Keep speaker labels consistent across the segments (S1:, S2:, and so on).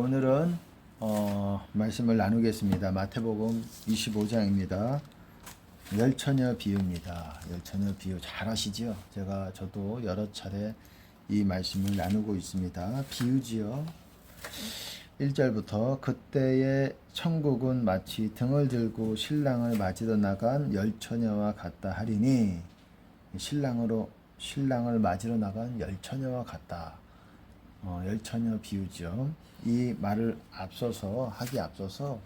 S1: 오늘은 어, 말씀을 나누겠습니다. 마태복음 25장입니다. 열처녀 비유입니다. 열처녀 비유 잘 아시죠? 제가 저도 여러 차례 이 말씀을 나누고 있습니다. 비유지요. 1절부터 그때의 천국은 마치 등을 들고 신랑을 맞이러 나간 열처녀와 같다 하리니 신랑으로 신랑을 맞이러 나간 열처녀와 같다. 어, 열처녀 비유죠. 이 말을 앞서서 하기 앞서서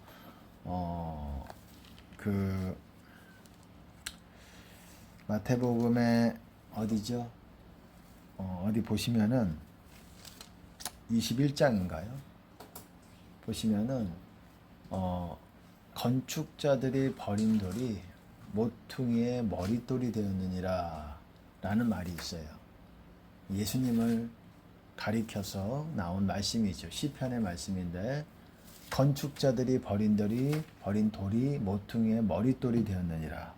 S1: 어, 그 마태복음의 어디죠? 어, 어디 보시면은 21장인가요? 보시면은 어, 건축자들이 버린 돌이 모퉁이의 머릿돌이 되었느니라 라는 말이 있어요. 예수님을 가리켜서 나온 말씀이죠. 시편의 말씀인데 건축자들이 버린 돌이 버린 돌이 모퉁이의 머릿돌이 되었느니라.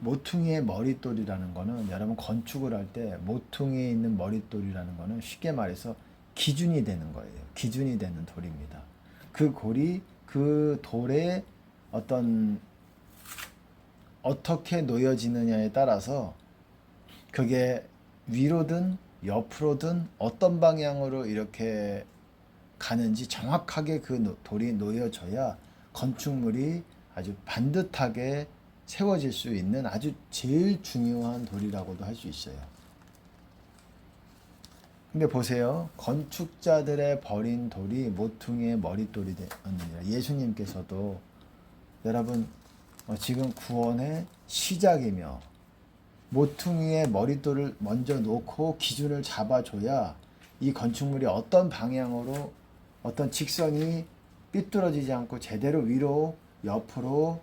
S1: 모퉁이의 머릿돌이라는 거는 여러분 건축을 할 때 모퉁이에 있는 머릿돌이라는 거는 쉽게 말해서 기준이 되는 거예요. 기준이 되는 돌입니다. 그 골이 그 돌에 어떤 어떻게 놓여지느냐에 따라서 그게 위로든 옆으로든 어떤 방향으로 이렇게 가는지 정확하게 그 노- 돌이 놓여져야 건축물이 아주 반듯하게 세워질 수 있는 아주 제일 중요한 돌이라고도 할 수 있어요. 근데 보세요. 건축자들의 버린 돌이 모퉁이의 머릿돌이 되었느니라. 예수님께서도 여러분 어, 지금 구원의 시작이며 모퉁이의 머릿돌을 먼저 놓고 기준을 잡아줘야 이 건축물이 어떤 방향으로 어떤 직선이 삐뚤어지지 않고 제대로 위로 옆으로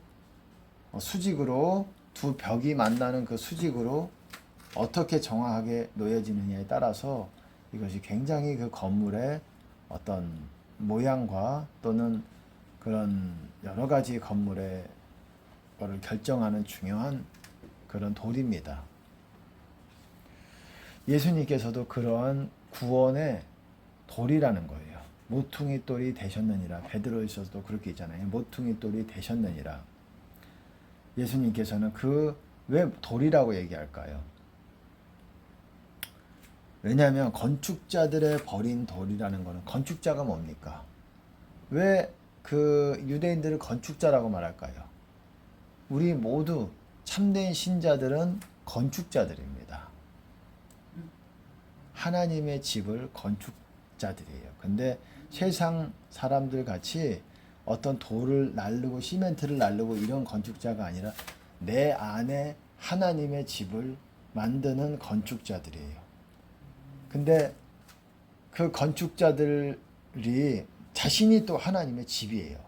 S1: 어, 수직으로 두 벽이 만나는 그 수직으로 어떻게 정확하게 놓여지느냐에 따라서 이것이 굉장히 그 건물의 어떤 모양과 또는 그런 여러 가지 건물의 거를 결정하는 중요한 그런 돌입니다. 예수님께서도 그러한 구원의 돌이라는 거예요. 모퉁이 돌이 되셨느니라. 베드로에서도 그렇게 있잖아요. 모퉁이 돌이 되셨느니라. 예수님께서는 그 왜 돌이라고 얘기할까요? 왜냐하면 건축자들의 버린 돌이라는 거는 건축자가 뭡니까? 왜 그 유대인들을 건축자라고 말할까요? 우리 모두 참된 신자들은 건축자들입니다. 하나님의 집을 건축자들이에요. 근데 세상 사람들 같이 어떤 돌을 날르고 시멘트를 날르고 이런 건축자가 아니라 내 안에 하나님의 집을 만드는 건축자들이에요. 근데 그 건축자들이 자신이 또 하나님의 집이에요.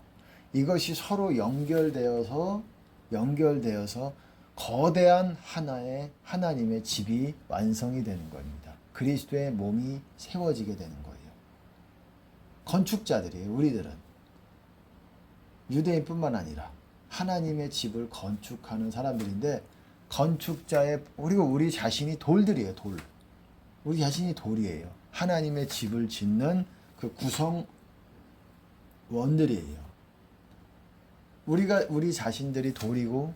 S1: 이것이 서로 연결되어서 연결되어서 거대한 하나의 하나님의 집이 완성이 되는 겁니다. 그리스도의 몸이 세워지게 되는 거예요. 건축자들이에요, 우리들은. 유대인뿐만 아니라 하나님의 집을 건축하는 사람들인데 건축자의 그리고 우리 자신이 돌들이에요, 돌. 우리 자신이 돌이에요. 하나님의 집을 짓는 그 구성 원들이에요. 우리가 우리 자신들이 돌이고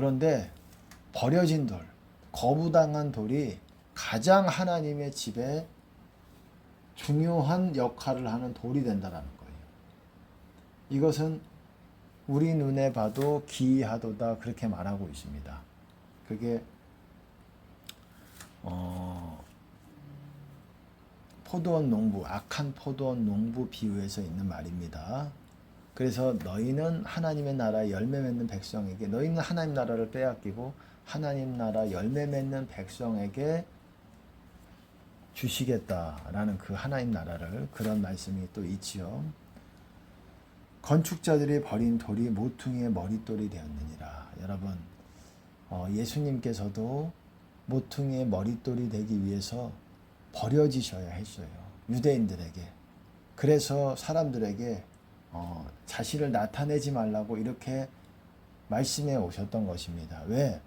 S1: 그런데 버려진 돌, 거부당한 돌이 가장 하나님의 집에 중요한 역할을 하는 돌이 된다라는 거예요. 이것은 우리 눈에 봐도 기이하도다 그렇게 말하고 있습니다. 그게 어, 포도원 농부, 악한 포도원 농부 비유에서 있는 말입니다. 그래서 너희는 하나님의 나라 열매 맺는 백성에게 너희는 하나님 나라를 빼앗기고 하나님 나라 열매 맺는 백성에게 주시겠다라는 그 하나님 나라를 그런 말씀이 또 있지요. 건축자들이 버린 돌이 모퉁이의 머릿돌이 되었느니라. 여러분, 어, 예수님께서도 모퉁이의 머릿돌이 되기 위해서 버려지셔야 했어요. 유대인들에게. 그래서 사람들에게 어, 자신을 나타내지 말라고 이렇게 말씀해 오셨던 것입니다. 왜?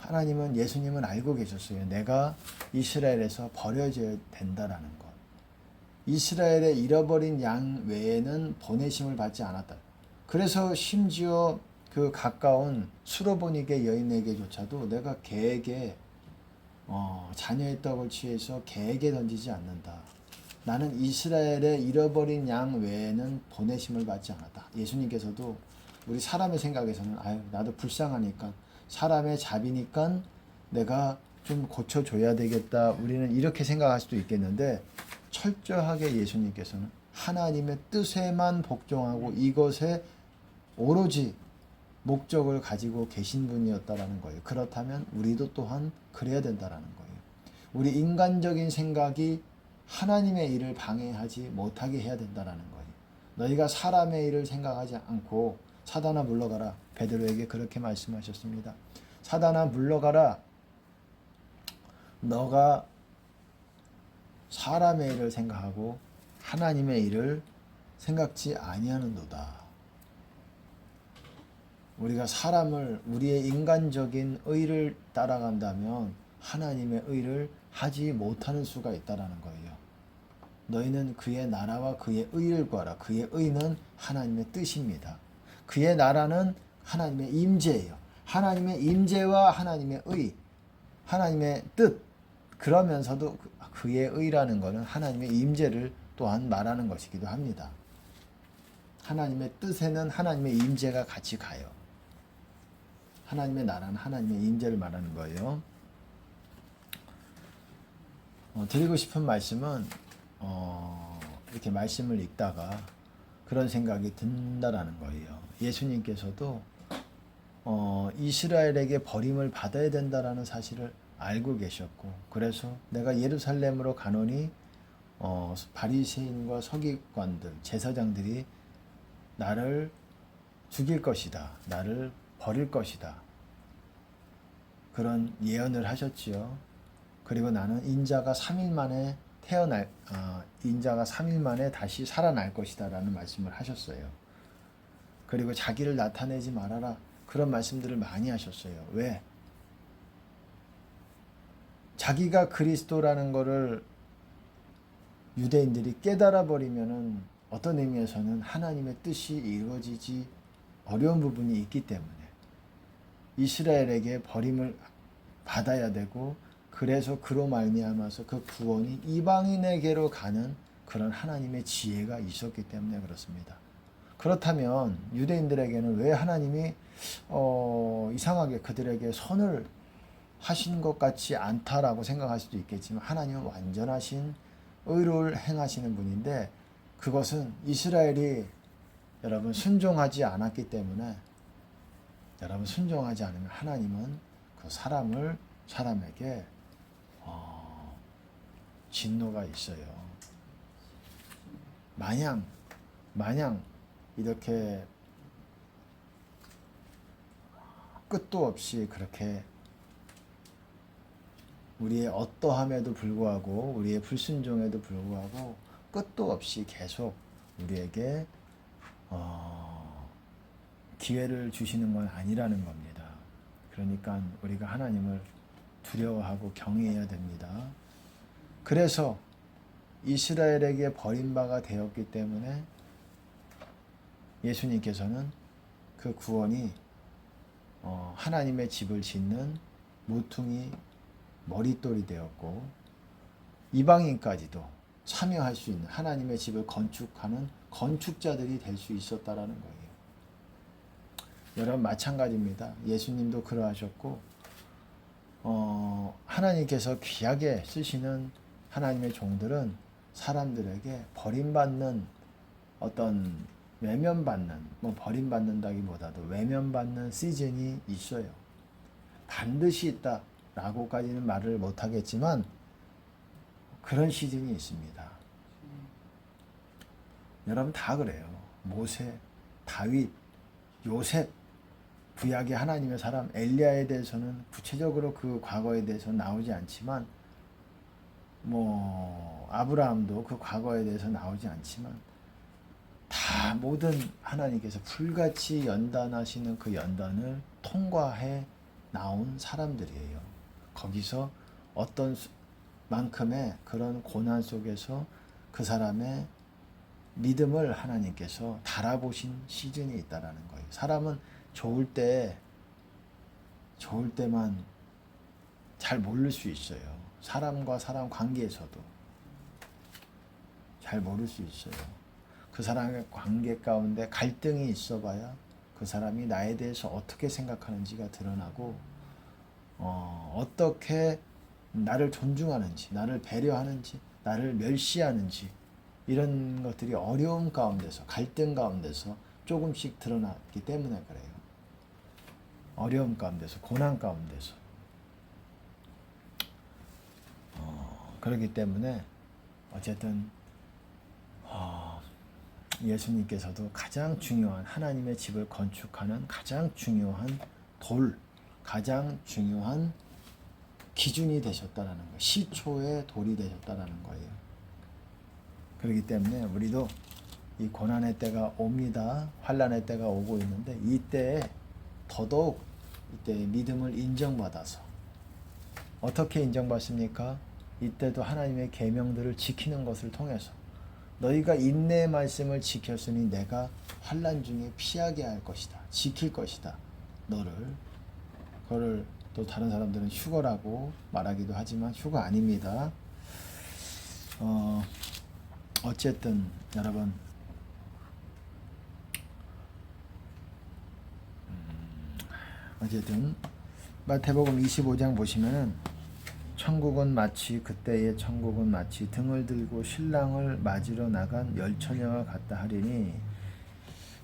S1: 하나님은 예수님은 알고 계셨어요. 내가 이스라엘에서 버려져야 된다라는 것. 이스라엘의 잃어버린 양 외에는 보내심을 받지 않았다. 그래서 심지어 그 가까운 수로보니게 여인에게조차도 내가 개에게 어, 자녀의 떡을 취해서 개에게 던지지 않는다. 나는 이스라엘의 잃어버린 양 외에는 보내심을 받지 않았다. 예수님께서도 우리 사람의 생각에서는 아유 나도 불쌍하니까 사람의 자비니까 내가 좀 고쳐줘야 되겠다. 우리는 이렇게 생각할 수도 있겠는데 철저하게 예수님께서는 하나님의 뜻에만 복종하고 이것에 오로지 목적을 가지고 계신 분이었다라는 거예요. 그렇다면 우리도 또한 그래야 된다라는 거예요. 우리 인간적인 생각이 하나님의 일을 방해하지 못하게 해야 된다라는 거예요. 너희가 사람의 일을 생각하지 않고 사단아 물러가라. 베드로에게 그렇게 말씀하셨습니다. 사단아 물러가라. 너가 사람의 일을 생각하고 하나님의 일을 생각지 아니하는도다. 우리가 사람을 우리의 인간적인 의를 따라간다면 하나님의 의를 하지 못하는 수가 있다라는 거예요. 너희는 그의 나라와 그의 의를 구하라. 그의 의는 하나님의 뜻입니다. 그의 나라는 하나님의 임재예요. 하나님의 임재와 하나님의 의, 하나님의 뜻. 그러면서도 그- 그의 의라는 것은 하나님의 임재를 또한 말하는 것이기도 합니다. 하나님의 뜻에는 하나님의 임재가 같이 가요. 하나님의 나라는 하나님의 임재를 말하는 거예요. 어, 드리고 싶은 말씀은 어, 이렇게 말씀을 읽다가 그런 생각이 든다라는 거예요. 예수님께서도 어, 이스라엘에게 버림을 받아야 된다라는 사실을 알고 계셨고 그래서 내가 예루살렘으로 가노니 어, 바리새인과 서기관들 제사장들이 나를 죽일 것이다. 나를 버릴 것이다. 그런 예언을 하셨지요. 그리고 나는 인자가 3일 만에 태어날 아, 인자가 3일 만에 다시 살아날 것이다라는 말씀을 하셨어요. 그리고 자기를 나타내지 말아라. 그런 말씀들을 많이 하셨어요. 왜? 자기가 그리스도라는 거를 유대인들이 깨달아 버리면은 어떤 의미에서는 하나님의 뜻이 이루어지지 어려운 부분이 있기 때문에 이스라엘에게 버림을 받아야 되고 그래서 그로 말미암아서 그 구원이 이방인에게로 가는 그런 하나님의 지혜가 있었기 때문에 그렇습니다. 그렇다면 유대인들에게는 왜 하나님이 어, 이상하게 그들에게 선을 하신 것 같지 않다라고 생각할 수도 있겠지만 하나님은 완전하신 의를 행하시는 분인데 그것은 이스라엘이 여러분 순종하지 않았기 때문에 여러분 순종하지 않으면 하나님은 그 사람을 사람에게 어, 진노가 있어요. 마냥 마냥 이렇게 끝도 없이 그렇게 우리의 어떠함에도 불구하고 우리의 불순종에도 불구하고 끝도 없이 계속 우리에게 어, 기회를 주시는 건 아니라는 겁니다. 그러니까 우리가 하나님을 두려워하고 경외해야 됩니다. 그래서 이스라엘에게 버림바가 되었기 때문에 예수님께서는 그 구원이 어, 하나님의 집을 짓는 모퉁이 머릿돌이 되었고 이방인까지도 참여할 수 있는 하나님의 집을 건축하는 건축자들이 될 수 있었다라는 거예요. 여러분 마찬가지입니다. 예수님도 그러하셨고 어, 하나님께서 귀하게 쓰시는 하나님의 종들은 사람들에게 버림받는 어떤 외면받는 뭐 버림받는다기보다도 외면받는 시즌이 있어요. 반드시 있다라고까지는 말을 못 하겠지만 그런 시즌이 있습니다. 여러분 다 그래요. 모세, 다윗, 요셉, 구약의 하나님의 사람 엘리야에 대해서는 구체적으로 그 과거에 대해서 나오지 않지만 뭐 아브라함도 그 과거에 대해서 나오지 않지만 다 모든 하나님께서 불같이 연단하시는 그 연단을 통과해 나온 사람들이에요. 거기서 어떤 수- 만큼의 그런 고난 속에서 그 사람의 믿음을 하나님께서 달아보신 시즌이 있다라는 거예요. 사람은 좋을 때 좋을 때만 잘 모를 수 있어요. 사람과 사람 관계에서도 잘 모를 수 있어요. 그 사람의 관계 가운데 갈등이 있어봐야 그 사람이 나에 대해서 어떻게 생각하는지가 드러나고 어, 어떻게 나를 존중하는지, 나를 배려하는지, 나를 멸시하는지 이런 것들이 어려움 가운데서 갈등 가운데서 조금씩 드러났기 때문에 그래요. 어려움 가운데서 고난 가운데서 어, 그렇기 때문에 어쨌든 어, 예수님께서도 가장 중요한 하나님의 집을 건축하는 가장 중요한 돌, 가장 중요한 기준이 되셨다라는 거예요. 시초의 돌이 되셨다라는 거예요. 그렇기 때문에 우리도 이 고난의 때가 옵니다. 환란의 때가 오고 있는데 이때에 더더욱 이때의 믿음을 인정받아서 어떻게 인정받습니까? 이때도 하나님의 계명들을 지키는 것을 통해서 너희가 인내의 말씀을 지켰으니 내가 환란 중에 피하게 할 것이다. 지킬 것이다. 너를 그거를 또 다른 사람들은 휴거라고 말하기도 하지만 휴거 아닙니다. 어 어쨌든 여러분 음, 어쨌든 마태복음 25장 보시면은 천국은 마치 그때의 천국은 마치 등을 들고 신랑을 맞으러 나간 열 처녀와 같다 하리니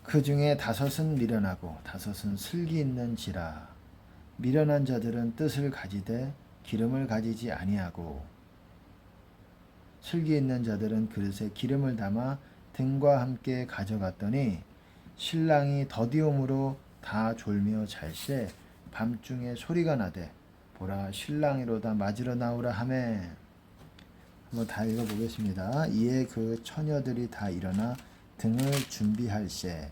S1: 그 중에 다섯은 미련하고 다섯은 슬기 있는지라. 미련한 자들은 뜻을 가지되 기름을 가지지 아니하고 슬기 있는 자들은 그릇에 기름을 담아 등과 함께 가져갔더니 신랑이 더디움으로 다 졸며 잘새 밤중에 소리가 나되 보라 신랑이로다 맞으러 나오라 하매 한번 다 읽어보겠습니다. 이에 그 처녀들이 다 일어나 등을 준비할세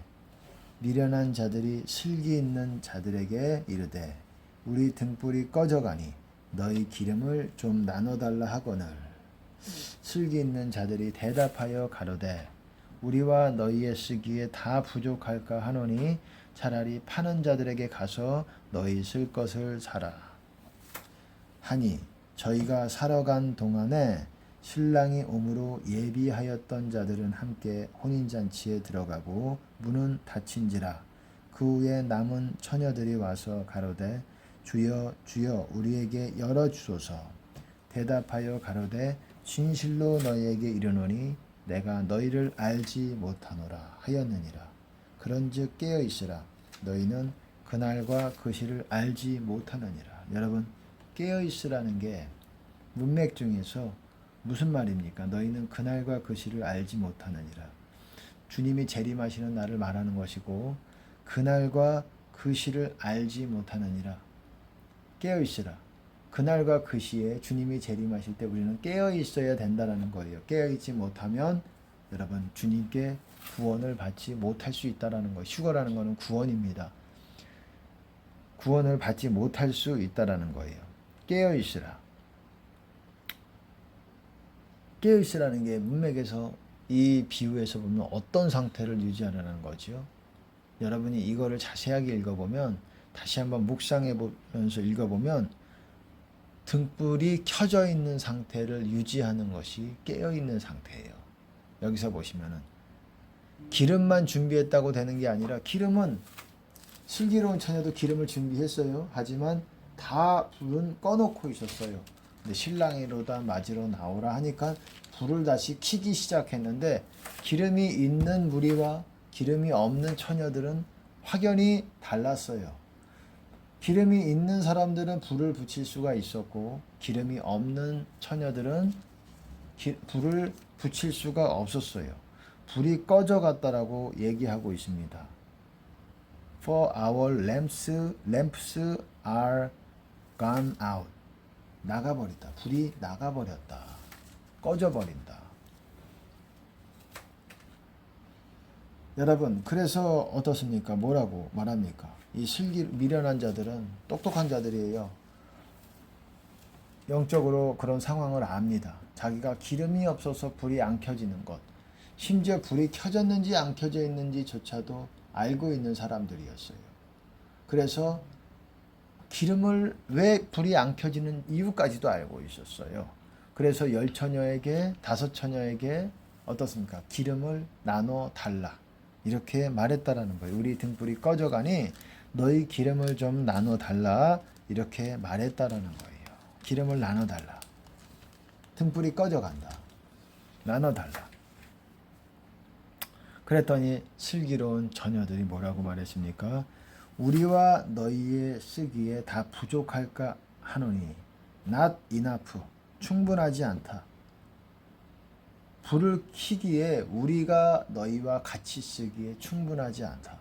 S1: 미련한 자들이 슬기 있는 자들에게 이르되 우리 등불이 꺼져가니 너희 기름을 좀 나눠달라 하거늘. 슬기 있는 자들이 대답하여 가로되 우리와 너희의 쓰기에 다 부족할까 하노니 차라리 파는 자들에게 가서 너희 쓸 것을 사라. 하니 저희가 사러 간 동안에 신랑이 오므로 예비하였던 자들은 함께 혼인잔치에 들어가고 문은 닫힌지라 그 후에 남은 처녀들이 와서 가로되 주여 주여 우리에게 열어 주소서. 대답하여 가로되 진실로 너희에게 이르노니 내가 너희를 알지 못하노라 하였느니라 그런즉 깨어 있으라 너희는 그날과 그 시를 알지 못하느니라 여러분 깨어 있으라는 게 문맥 중에서 무슨 말입니까? 너희는 그날과 그 시를 알지 못하느니라. 주님이 재림하시는 날을 말하는 것이고 그날과 그 시를 알지 못하느니라. 깨어 있으라. 그날과 그 시에 주님이 재림하실 때 우리는 깨어 있어야 된다라는 거예요. 깨어 있지 못하면 여러분 주님께 구원을 받지 못할 수 있다라는 거. 휴거라는 것은 구원입니다. 구원을 받지 못할 수 있다라는 거예요. 깨어 있으라. 깨어 있으라는 게 문맥에서 이 비유에서 보면 어떤 상태를 유지하라는 거죠. 여러분이 이거를 자세하게 읽어보면 다시 한번 묵상해 보면서 읽어보면 등불이 켜져 있는 상태를 유지하는 것이 깨어 있는 상태예요. 여기서 보시면은 기름만 준비했다고 되는 게 아니라 기름은 슬기로운 처녀도 기름을 준비했어요. 하지만 다 불은 꺼놓고 있었어요. 근데 신랑이로다 맞으러 나오라 하니까 불을 다시 켜기 시작했는데 기름이 있는 무리와 기름이 없는 처녀들은 확연히 달랐어요. 기름이 있는 사람들은 불을 붙일 수가 있었고 기름이 없는 처녀들은 기, 불을 붙일 수가 없었어요. 불이 꺼져 갔다라고 얘기하고 있습니다. For our lamps, lamps are gone out. 나가버렸다. 불이 나가버렸다. 꺼져버린다. 여러분, 그래서 어떻습니까? 뭐라고 말합니까? 이 슬기 미련한 자들은 똑똑한 자들이에요. 영적으로 그런 상황을 압니다. 자기가 기름이 없어서 불이 안 켜지는 것, 심지어 불이 켜졌는지 안 켜져 있는지조차도 알고 있는 사람들이었어요. 그래서 기름을 왜 불이 안 켜지는 이유까지도 알고 있었어요. 그래서 열 처녀에게 다섯 처녀에게 어떻습니까? 기름을 나눠 달라 이렇게 말했다라는 거예요. 우리 등불이 꺼져가니 너희 기름을 좀 나눠 달라 이렇게 말했다라는 거예요. 기름을 나눠 달라. 등불이 꺼져간다. 나눠 달라. 그랬더니 슬기로운 처녀들이 뭐라고 말했습니까? 우리와 너희의 쓰기에 다 부족할까 하노니 not enough 충분하지 않다. 불을 켜기에 우리가 너희와 같이 쓰기에 충분하지 않다.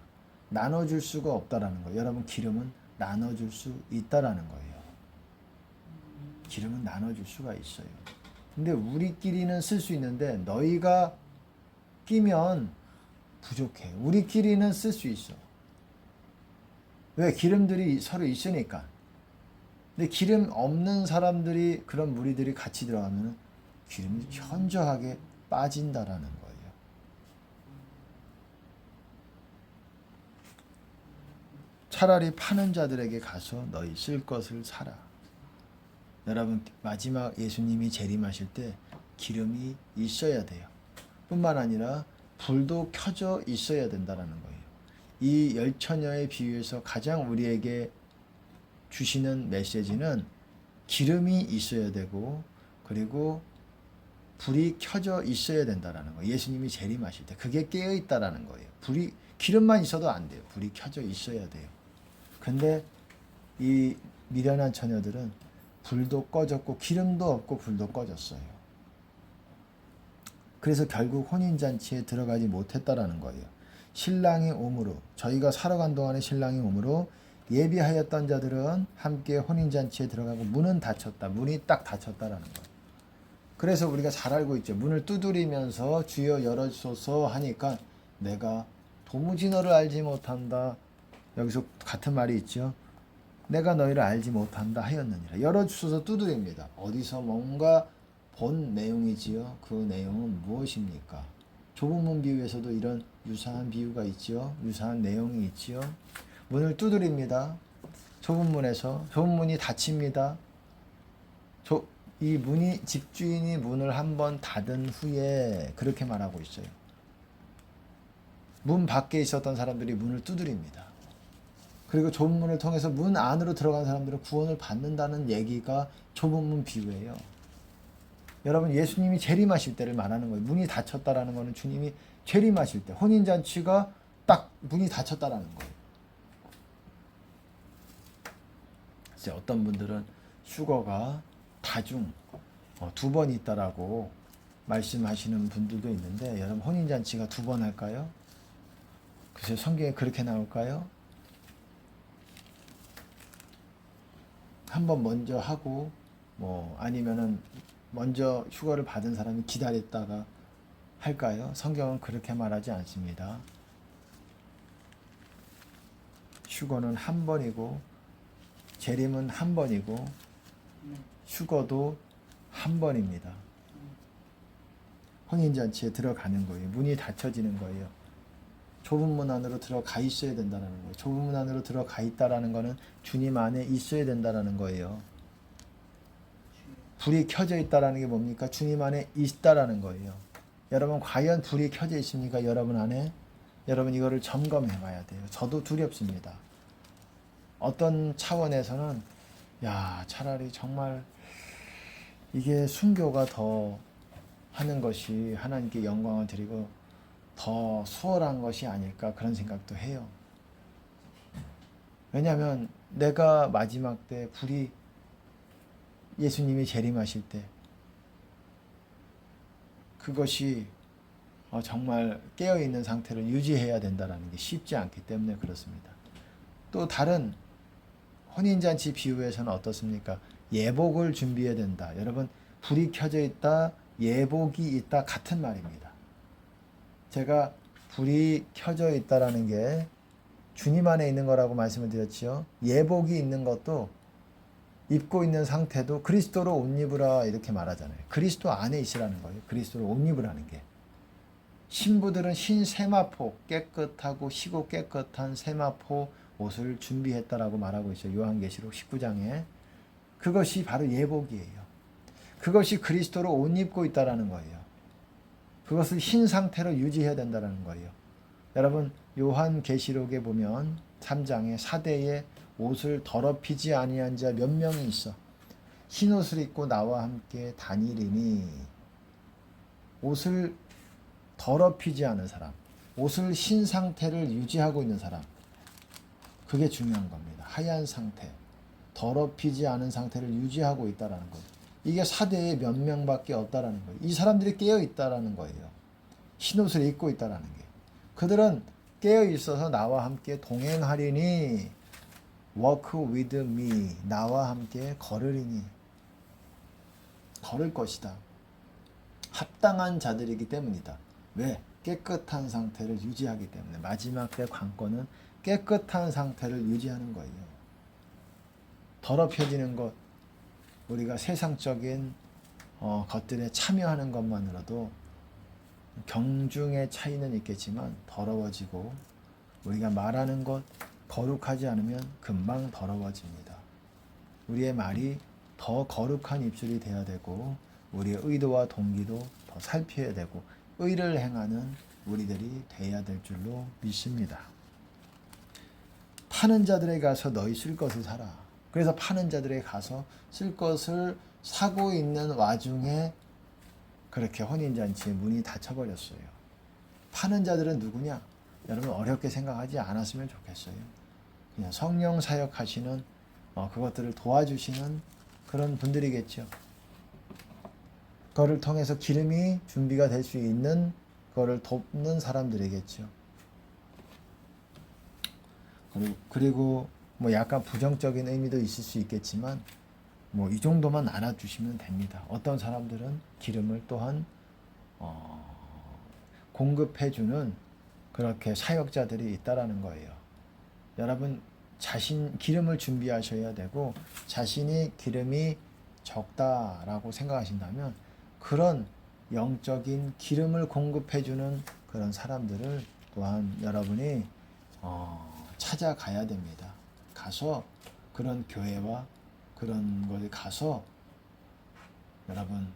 S1: 나눠줄 수가 없다라는 거예요. 여러분 기름은 나눠줄 수 있다라는 거예요. 기름은 나눠줄 수가 있어요. 근데 우리끼리는 쓸 수 있는데 너희가 끼면 부족해. 우리끼리는 쓸 수 있어. 왜? 기름들이 서로 있으니까. 근데 기름 없는 사람들이 그런 무리들이 같이 들어가면 기름이 현저하게 빠진다라는 거예요. 차라리 파는 자들에게 가서 너희 쓸 것을 사라. 여러분 마지막 예수님이 재림하실 때 기름이 있어야 돼요. 뿐만 아니라 불도 켜져 있어야 된다라는 거예요. 이 열처녀의 비유에서 가장 우리에게 주시는 메시지는 기름이 있어야 되고 그리고 불이 켜져 있어야 된다라는 거예요. 예수님이 재림하실 때 그게 깨어 있다라는 거예요. 불이 기름만 있어도 안 돼요. 불이 켜져 있어야 돼요. 근데 이 미련한 처녀들은 불도 꺼졌고 기름도 없고 불도 꺼졌어요. 그래서 결국 혼인잔치에 들어가지 못했다라는 거예요. 신랑이 오므로 저희가 살아 간 동안에 신랑이 오므로 예비하였던 자들은 함께 혼인잔치에 들어가고 문은 닫혔다. 문이 딱 닫혔다라는 거예요. 그래서 우리가 잘 알고 있죠. 문을 두드리면서 주여 열어주소서 하니까 내가 도무지 너를 알지 못한다. 여기서 같은 말이 있죠. 내가 너희를 알지 못한다 하였느니라. 열어주소서 두드립니다. 어디서 뭔가 본 내용이지요. 그 내용은 무엇입니까? 좁은 문 비유에서도 이런 유사한 비유가 있지요. 유사한 내용이 있지요. 문을 두드립니다. 좁은 문에서 좁은 문이 닫힙니다. 조, 이 문이 집주인이 문을 한번 닫은 후에 그렇게 말하고 있어요. 문 밖에 있었던 사람들이 문을 두드립니다. 그리고 좁은 문을 통해서 문 안으로 들어간 사람들은 구원을 받는다는 얘기가 좁은 문 비유예요. 여러분 예수님이 재림하실 때를 말하는 거예요. 문이 닫혔다라는 거는 주님이 재림하실 때 혼인 잔치가 딱 문이 닫혔다라는 거예요. 이제 어떤 분들은 휴거가 다중 어, 두번 있다라고 말씀하시는 분들도 있는데 여러분 혼인 잔치가 두 번 할까요? 글쎄 성경에 그렇게 나올까요? 한 번 먼저 하고 뭐 아니면은 먼저 휴거를 받은 사람이 기다렸다가 할까요? 성경은 그렇게 말하지 않습니다. 휴거는 한 번이고 재림은 한 번이고 휴거도 한 번입니다. 혼인잔치에 들어가는 거예요. 문이 닫혀지는 거예요. 좁은 문 안으로 들어가 있어야 된다는 거예요. 좁은 문 안으로 들어가 있다라는 거는 주님 안에 있어야 된다는 거예요. 불이 켜져 있다라는 게 뭡니까? 주님 안에 있다라는 거예요. 여러분 과연 불이 켜져 있습니까? 여러분 안에? 여러분 이거를 점검해 봐야 돼요. 저도 두렵습니다. 어떤 차원에서는 야 차라리 정말 이게 순교가 더 하는 것이 하나님께 영광을 드리고 더 수월한 것이 아닐까 그런 생각도 해요. 왜냐하면 내가 마지막 때 불이 예수님이 재림하실 때 그것이 어, 정말 깨어 있는 상태를 유지해야 된다는 게 쉽지 않기 때문에 그렇습니다. 또 다른 혼인잔치 비유에서는 어떻습니까? 예복을 준비해야 된다. 여러분 불이 켜져 있다, 예복이 있다 같은 말입니다. 제가 불이 켜져 있다라는 게 주님 안에 있는 거라고 말씀을 드렸지요. 예복이 있는 것도 입고 있는 상태도 그리스도로 옷 입으라 이렇게 말하잖아요. 그리스도 안에 있으라는 거예요. 그리스도로 옷 입으라는 게. 신부들은 흰 세마포 깨끗하고 희고 깨끗한 세마포 옷을 준비했다라고 말하고 있어요. 요한계시록 19장에 그것이 바로 예복이에요. 그것이 그리스도로 옷 입고 있다라는 거예요. 그것을 흰 상태로 유지해야 된다라는 거예요. 여러분 요한계시록에 보면 3장에 사대에 옷을 더럽히지 아니한 자 몇 명이 있어. 흰 옷을 입고 나와 함께 다니리니 옷을 더럽히지 않은 사람, 옷을 흰 상태를 유지하고 있는 사람, 그게 중요한 겁니다. 하얀 상태, 더럽히지 않은 상태를 유지하고 있다라는 거예요. 이게 사대에 몇 명밖에 없다라는 거예요. 이 사람들이 깨어 있다라는 거예요. 흰 옷을 입고 있다라는 게. 그들은 깨어 있어서 나와 함께 동행하리니 walk with me 나와 함께 걸으리니 걸을 것이다. 합당한 자들이기 때문이다. 왜? 깨끗한 상태를 유지하기 때문에 마지막 때 관건은 깨끗한 상태를 유지하는 거예요. 더럽혀지는 것, 우리가 세상적인 어, 것들에 참여하는 것만으로도 경중의 차이는 있겠지만 더러워지고 우리가 말하는 것 거룩하지 않으면 금방 더러워집니다. 우리의 말이 더 거룩한 입술이 되어야 되고 우리의 의도와 동기도 더 살펴야 되고 의를 행하는 우리들이 되어야 될 줄로 믿습니다. 파는 자들에게 가서 너희 쓸 것을 사라. 그래서 파는 자들에게 가서 쓸 것을 사고 있는 와중에 그렇게 혼인잔치의 문이 닫혀버렸어요. 파는 자들은 누구냐? 여러분 어렵게 생각하지 않았으면 좋겠어요. 성령 사역하시는 어, 그것들을 도와주시는 그런 분들이겠죠. 그거를 통해서 기름이 준비가 될 수 있는 그거를 돕는 사람들이겠죠. 그리고 뭐 약간 부정적인 의미도 있을 수 있겠지만 뭐 이 정도만 알아주시면 됩니다. 어떤 사람들은 기름을 또한 어, 공급해주는 그렇게 사역자들이 있다라는 거예요. 여러분 자신 기름을 준비하셔야 되고 자신이 기름이 적다라고 생각하신다면 그런 영적인 기름을 공급해주는 그런 사람들을 또한 여러분이 어, 찾아가야 됩니다. 가서 그런 교회와 그런 곳에 가서 여러분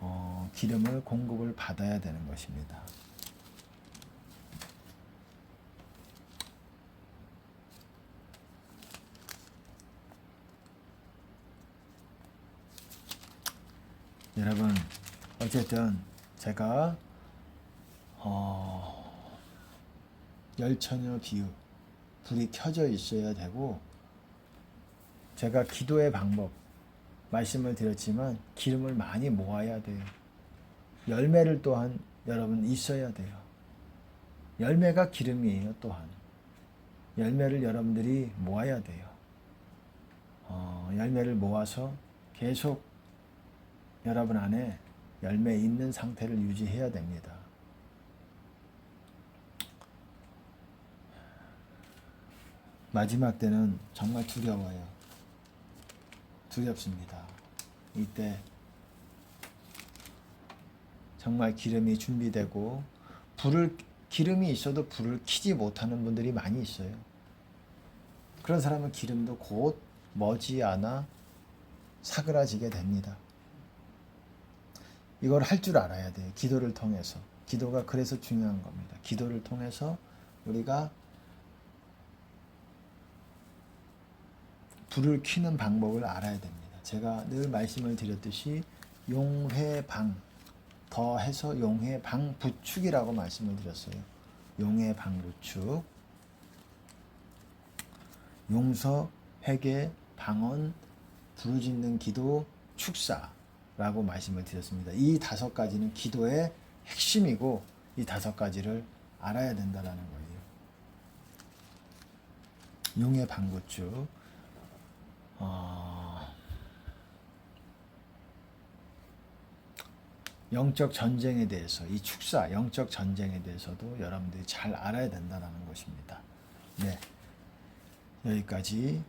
S1: 어, 기름을 공급을 받아야 되는 것입니다. 여러분 어쨌든 제가 어, 열처녀 비유 불이 켜져 있어야 되고 제가 기도의 방법 말씀을 드렸지만 기름을 많이 모아야 돼요. 열매를 또한 여러분 있어야 돼요. 열매가 기름이에요 또한 열매를 여러분들이 모아야 돼요. 어, 열매를 모아서 계속 여러분 안에 열매 있는 상태를 유지해야 됩니다. 마지막 때는 정말 두려워요. 두렵습니다. 이때 정말 기름이 준비되고 불을 기름이 있어도 불을 켜지 못하는 분들이 많이 있어요. 그런 사람은 기름도 곧 머지않아 사그라지게 됩니다. 이걸 할 줄 알아야 돼요. 기도를 통해서. 기도가 그래서 중요한 겁니다. 기도를 통해서 우리가 불을 켜는 방법을 알아야 됩니다. 제가 늘 말씀을 드렸듯이 용회방 더 해서 용회방 부축이라고 말씀을 드렸어요. 용회방 부축 용서, 회개, 방언, 부르짖는 기도, 축사 라고 말씀을 드렸습니다. 이 다섯 가지는 기도의 핵심이고 이 다섯 가지를 알아야 된다라는 거예요. 용의 방구축 어, 영적 전쟁에 대해서 이 축사 영적 전쟁에 대해서도 여러분들이 잘 알아야 된다는 것입니다. 네. 여기까지